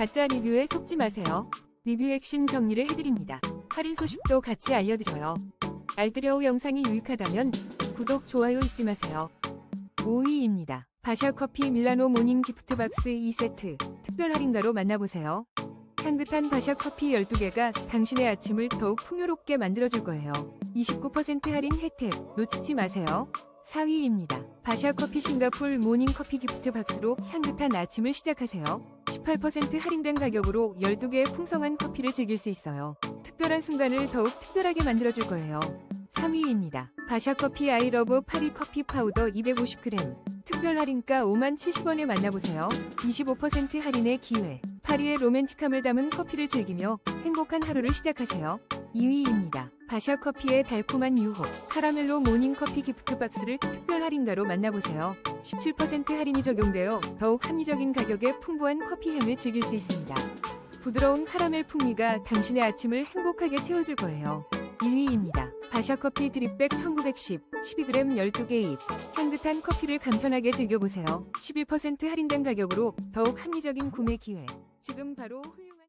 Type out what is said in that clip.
가짜 리뷰에 속지 마세요. 리뷰 핵심 정리를 해드립니다. 할인 소식도 같이 알려드려요. 알뜰여우 영상이 유익하다면 구독, 좋아요 잊지 마세요. 5위입니다. 바샤커피 밀라노 모닝 기프트 박스 2세트 특별 할인가로 만나보세요. 향긋한 바샤 커피 12개가 당신의 아침을 더욱 풍요롭게 만들어줄 거예요. 29% 할인 혜택 놓치지 마세요. 4위입니다. 바샤커피 싱가폴 모닝 커피 기프트 박스로 향긋한 아침을 시작하세요. 18% 할인된 가격으로 12개의 풍성한 커피를 즐길 수 있어요. 특별한 순간을 더욱 특별하게 만들어줄 거예요. 3위입니다. 바샤커피 아이러브 파리 커피 파우더 250g 특별 할인가 5만 70원에 만나보세요. 25% 할인의 기회. 파리의 로맨틱함을 담은 커피를 즐기며 행복한 하루를 시작하세요. 2위입니다. 바샤커피의 달콤한 유혹. 카라멜로 모닝커피 기프트 박스를 특별 할인가로 만나보세요. 17% 할인이 적용되어 더욱 합리적인 가격에 풍부한 커피 향을 즐길 수 있습니다. 부드러운 카라멜 풍미가 당신의 아침을 행복하게 채워줄 거예요. 1위입니다. 바샤커피 드립백 1910 12g 12개 입 향긋한 커피를 간편하게 즐겨보세요. 11% 할인된 가격으로 더욱 합리적인 구매 기회. 지금 바로 훌륭